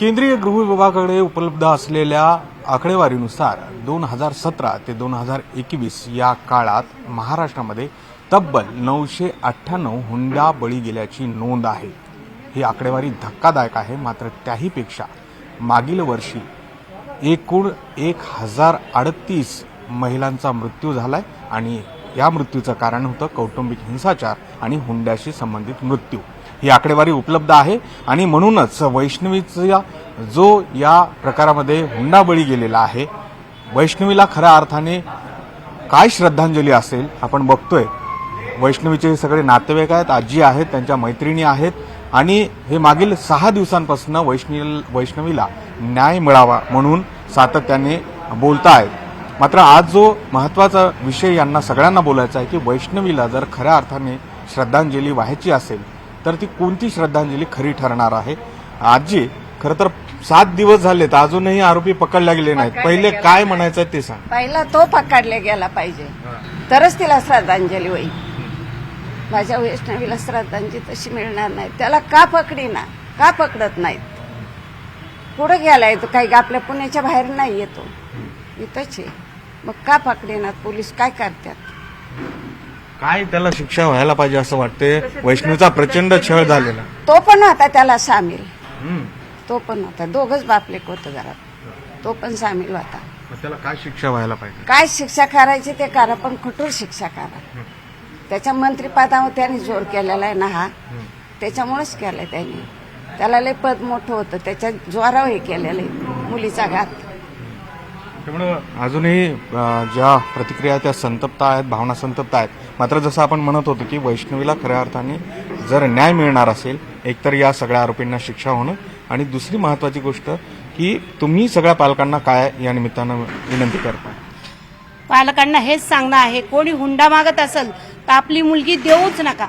केंद्रीय गृह विभागाकडे उपलब्ध असलेल्या आकडेवारीनुसार दोन हजार सतरा ते दोन हजार एकवीस या काळात महाराष्ट्रामध्ये तब्बल नऊशे अठ्ठ्याण्णव हुंडा बळी गेल्याची नोंद आहे. ही आकडेवारी धक्कादायक आहे मात्र त्याहीपेक्षा मागील वर्षी एकूण एक हजार अडतीस महिलांचा मृत्यू झालाय आणि या मृत्यूचं कारण होतं कौटुंबिक हिंसाचार आणि हुंड्याशी संबंधित मृत्यू. ही आकडेवारी उपलब्ध आहे. आणि म्हणूनच वैष्णवीचा जो या प्रकारामध्ये हुंडा बळी गेलेला आहे वैष्णवीला खऱ्या अर्थाने काय श्रद्धांजली असेल आपण बघतोय. वैष्णवीचे हे सगळे नातेवाईक आहेत आजी आहेत त्यांच्या मैत्रिणी आहेत. आणि हे मागील सहा दिवसांपासून वैष्णवी वैष्णवीला न्याय मिळावा म्हणून सातत्याने बोलतायत मात्र आज जो महत्त्वाचा विषय यांना सगळ्यांना बोलायचा आहे की वैष्णवीला जर खऱ्या अर्थाने श्रद्धांजली व्हायची असेल तर ती कोणती श्रद्धांजली खरी ठरणार आहे? आजी खरं तर सात दिवस झालेत अजूनही आरोपी पकडले गेले नाहीत. पहिले काय म्हणायचं ते सांग. पहिला तो पकडला गेला पाहिजे. तरच तिला श्रद्धांजली होईल. माझ्या वैष्णवीला श्रद्धांजली तशी मिळणार नाही. त्याला का पकडेना? का पकडत नाहीत? पुढे गेलाय तो काही आपल्या पुण्याच्या बाहेर नाही येतो. इथंच आहे. मग का पकडेनात पोलीस काय करतात? काय त्याला शिक्षा व्हायला पाहिजे असं वाटते वैष्णवीचा प्रचंड छळ झालेला. तो पण होता त्याला सामील. हम्म. तो पण होता. दोघच बापलेक होतं घरात. तो पण सामील होता. मग त्याला काय शिक्षा व्हायला पाहिजे? काय शिक्षा करायची ते करा पण कठोर शिक्षा करा. त्याच्या मंत्रिपदावर त्यांनी जोर केलेला आहे ना हा. त्याच्यामुळेच केलंय त्यांनी. त्याला लय पद मोठं होतं. त्याच्या जोरावर हे केलेलं आहे. मुलीचा घात. त्यामुळं अजूनही ज्या प्रतिक्रिया आहेत त्या संतप्त आहेत भावना संतप्त आहेत. मात्र जसं आपण म्हणत होतो की वैष्णवीला खऱ्या अर्थाने जर न्याय मिळणार असेल एकतर या सगळ्या आरोपींना शिक्षा होणं. आणि दुसरी महत्वाची गोष्ट की तुम्ही सगळ्या पालकांना काय या निमित्तानं विनंती करता पालकांना हेच सांगणं आहे कोणी हुंडा मागत असेल तर आपली मुलगी देऊच नका.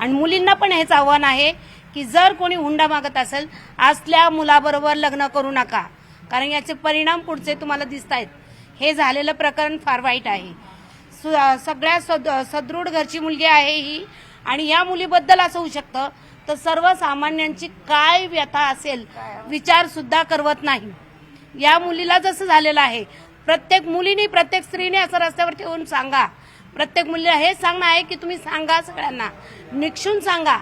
आणि मुलींना पण हेच आव्हान आहे की जर कोणी हुंडा मागत असेल असल्या मुलाबरोबर लग्न करू नका. कारण याचे परिणाम पुढचे तुम्हाला दिसत आहेत हे झालेलं प्रकरण फार वाईट आहे. सु- सगळ्या सद सदृढ घरची मुलगी आहे ही आणि या मुलीबद्दल असं होऊ शकतं. तर सर्वसामान्यांची काय व्यथा असेल विचार सुद्धा करवत नाही. या मुलीला जसं झालेलं आहे प्रत्येक मुलीने प्रत्येक स्त्रीने असं रस्त्यावर ठेवून सांगा. प्रत्येक मुलीला हे सांगणं आहे की तुम्ही सांगा सगळ्यांना. निक्षून सांगा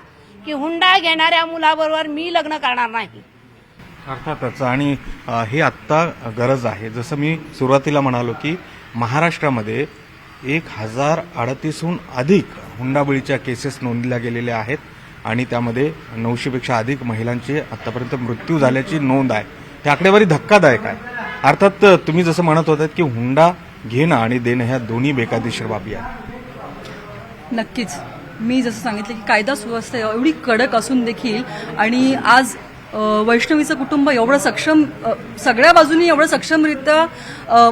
की हुंडा घेणाऱ्या मुलाबरोबर मी लग्न करणार नाही. अर्थातच. आणि ही हे आत्ता गरज आहे. जसं मी सुरुवातीला म्हणालो की महाराष्ट्रामध्ये एक हजार अडतीसहून अधिक हुंडाबळीच्या केसेस नोंदल्या गेलेल्या आहेत आणि त्यामध्ये नऊशेपेक्षा अधिक महिलांचे आतापर्यंत मृत्यू झाल्याची नोंद आहे. त्या आकडेवारी धक्कादायक आहे. अर्थात तुम्ही जसं म्हणत होतात की हुंडा घेणं आणि देणं ह्या दोन्ही बेकायदेशीर बाबी आहेत. नक्कीच. मी जसं सांगितलं की कायदा सुव्यवस्था एवढी कडक असून देखील आणि आज वैष्णवीचं कुटुंब एवढं सक्षम सगळ्या बाजूनी एवढं सक्षमरित्या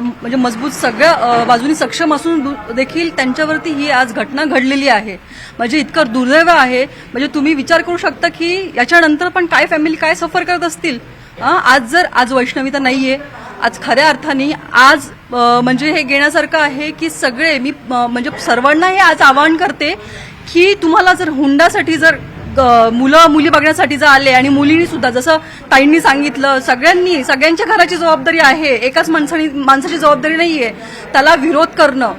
म्हणजे मजबूत सगळ्या बाजूनी सक्षम असून दु- देखील त्यांच्यावरती ही आज घटना घडलेली आहे. म्हणजे इतकं दुर्दैव आहे. म्हणजे तुम्ही विचार करू शकता की याच्यानंतर पण काय फॅमिली काय सफर करत असतील? आज जर आज वैष्णवी तर नाहीये. आज खऱ्या अर्थाने आज म्हणजे हे घेण्यासारखं आहे की सगळे मी म्हणजे सर्वांना हे आज आवाहन करते की तुम्हाला जर हुंडासाठी जर मुलं मुली बघण्यासाठी जर आले आणि मुलींनी सुद्धा जसं ताईंनी सांगितलं सगळ्यांनी सगळ्यांच्या घराची जबाबदारी आहे एकाच माणसाने माणसाची जबाबदारी नाही आहे त्याला विरोध करणं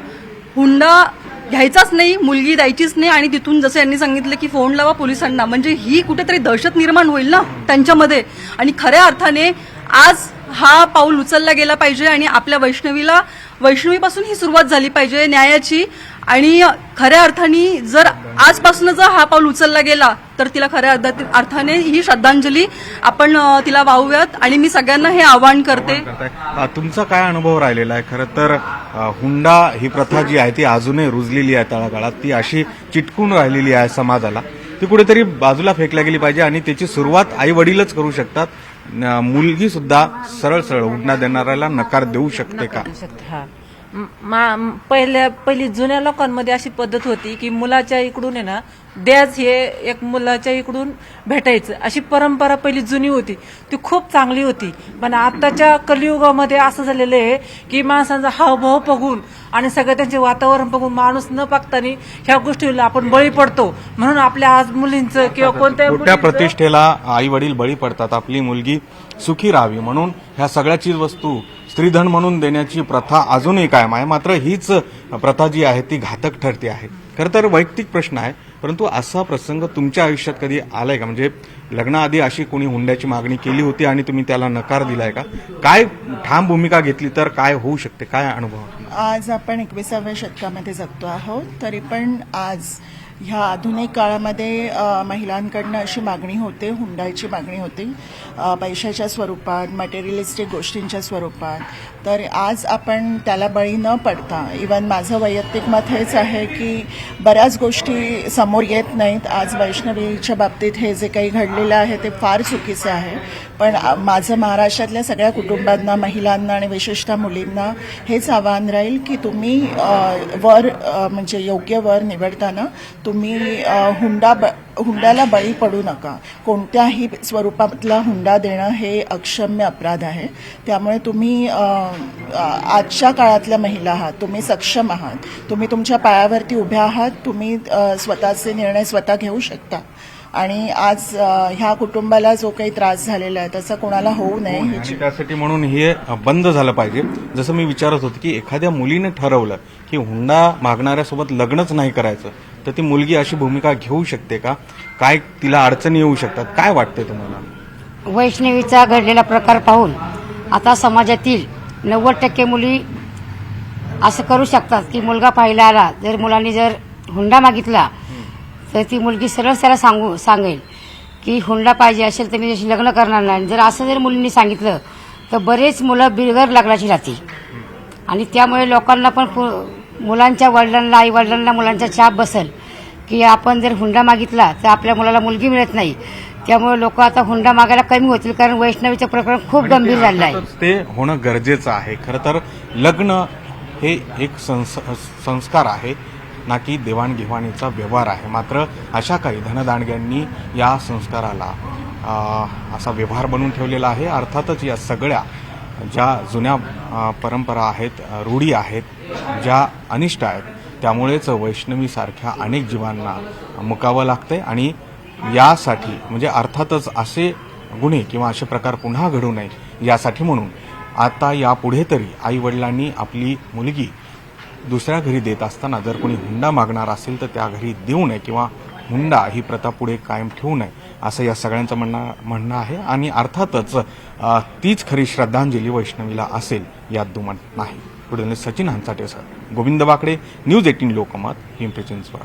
हुंडा घ्यायचाच नाही मुलगी द्यायचीच नाही आणि तिथून जसं यांनी सांगितलं की फोन लावा पोलिसांना म्हणजे ही कुठेतरी दहशत निर्माण होईल ना त्यांच्यामध्ये. आणि खऱ्या अर्थाने आज हा पाऊल उचलला गेला पाहिजे आणि आपल्या वैष्णवीला वैष्णवीपासून ही सुरुवात झाली पाहिजे न्यायाची. आणि खऱ्या अर्थाने जर आजपासून जर हा पाऊल उचलला गेला तर तिला खऱ्या अर्धा- अर्थाने ही श्रद्धांजली आपण तिला वाहूयात आणि मी सगळ्यांना हे आवाहन करते. तुमचा काय अनुभव राहिलेला आहे? खरं तर हुंडा ही प्रथा जी आहे ती अजूनही रुजलेली आहे तळागाळात. ती अशी चिटकून राहिलेली आहे समाजाला. ती कुठेतरी बाजूला फेकल्या गेली पाहिजे आणि त्याची सुरुवात आई वडीलच करू शकतात. मुलगी सुद्धा सरळ सरळ हुंडा देणाऱ्याला नकार देऊ शकते का? म- पहिल्या पहिली जुन्या लोकांमध्ये अशी पद्धत होती की मुलाच्या इकडून आहे ना द्याज हे एक मुलाच्या इकडून भेटायचं. अशी परंपरा पहिली जुनी होती. ती खूप चांगली होती. पण आताच्या कलियुगामध्ये असं झालेलं आहे की माणसांचा हावभाव बघून आणि सगळं त्यांचे वातावरण बघून माणूस न पागतानी ह्या गोष्टीला आपण बळी पडतो. म्हणून आपल्या आज मुलींचं किंवा कोणत्या प्रतिष्ठेला आई वडील बळी पडतात? आपली मुलगी सुखी राहावी म्हणून ह्या सगळ्या चीज वस्तू स्त्रीधन म्हणून देण्याची प्रथा अजूनही कायम आहे. मात्र हीच प्रथा जी आहे ती घातक ठरते आहे. खरं तर वैयक्तिक प्रश्न आहे परंतु असा प्रसंग तुमच्या आयुष्यात कधी आलाय का? म्हणजे लग्नाआधी अशी कोणी हुंड्याची मागणी केली होती आणि तुम्ही त्याला नकार दिलाय का? काय ठाम भूमिका घेतली तर काय होऊ शकते? काय अनुभव आज आपण एकविसाव्या शतकामध्ये जगतो आहोत तरी पण आज ह्या आधुनिक काळामध्ये महिलांकडनं अशी मागणी होते हुंडाईची मागणी होती. पैशाच्या स्वरूपात मटेरियलिस्टिक गोष्टींच्या स्वरूपात. तर आज आपण त्याला बळी न पडता इवन माझं वैयक्तिक मत हेच आहे की बऱ्याच गोष्टी समोर येत नाहीत. आज वैष्णवीच्या बाबतीत हे जे काही घडलेलं आहे ते फार चुकीचं आहे. पण माझं महाराष्ट्रातल्या सगळ्या कुटुंबांना महिलांना आणि विशेषतः मुलींना हेच आव्हान राहील की तुम्ही वर म्हणजे योग्य वर निवडताना तुम्ही हुंडा ब हुंड्याला बळी पडू नका. कोणत्याही स्वरूपातला हुंडा देणं हे अक्षम्य अपराध आहे. त्यामुळे तुम्ही आजच्या काळातल्या महिला आहात तुम्ही सक्षम आहात तुम्ही तुमच्या पायावरती उभ्या आहात तुम्ही स्वतःचे निर्णय स्वतः घेऊ शकता. आणि आज ह्या कुटुंबाला जो काही त्रास झालेला आहे त्याचा कोणाला होऊ नये ह्याची त्यासाठी म्हणून हे बंद झालं पाहिजे. जसं मी विचारत होतो की एखाद्या मुलीने ठरवलं की हुंडा मागणाऱ्यासोबत लग्नच नाही करायचं तर ती मुलगी अशी भूमिका घेऊ शकते का? काय तिला अडचणी येऊ शकतात? काय वाटते तुम्हाला? वैष्णवीचा घडलेला प्रकार पाहून आता समाजातील नव्वद टक्के मुली असं करू शकतात की मुलगा पाहिला आला जर मुलांनी जर हुंडा मागितला तर ती मुलगी सरळ त्याला सांगू सांगेल की हुंडा पाहिजे असेल तर मी जशी लग्न करणार नाही. जर असं जर मुलींनी सांगितलं तर बरेच मुलं बिरगर लागण्याची राहतील. आणि त्यामुळे लोकांना पण मुलांच्या वडिलांना आई वडिलांना मुलांचा छाप बसल की आपण जर हुंडा मागितला तर आपल्या मुलाला मुलगी मिळत नाही. त्यामुळे लोक आता हुंडा मागायला कमी होतील कारण वैष्णवीचं प्रकरण खूप गंभीर झालेलं आहे. ते होणं गरजेचं आहे. खरं तर लग्न हे एक संस संस्कार आहे ना की देवाणघेवाणीचा व्यवहार आहे. मात्र अशा काही धनदांडग्यांनी या संस्काराला असा व्यवहार बनवून ठेवलेला आहे. अर्थातच या सगळ्या ज्या जुन्या परंपरा आहेत रूढी आहेत ज्या अनिष्ट आहेत त्यामुळेच वैष्णवीसारख्या अनेक जीवांना मुकावं लागतंय आणि यासाठी म्हणजे अर्थातच असे गुन्हे किंवा असे प्रकार पुन्हा घडू नये यासाठी म्हणून आता यापुढे तरी आई वडिलांनी आपली मुलगी दुसऱ्या घरी देत असताना जर कोणी हुंडा मागणार असेल तर त्या घरी देऊ नये किंवा हुंडा ही प्रथा पुढे कायम ठेवू नये असं या सगळ्यांचं म्हणणं म्हणणं आहे. आणि अर्थातच तीच खरी श्रद्धांजली वैष्णवीला असेल यात दुमत नाही. पुढे Sachin Hanchate sir. Govind Bakde news eighteen Lokmat Pimpri Chinchwad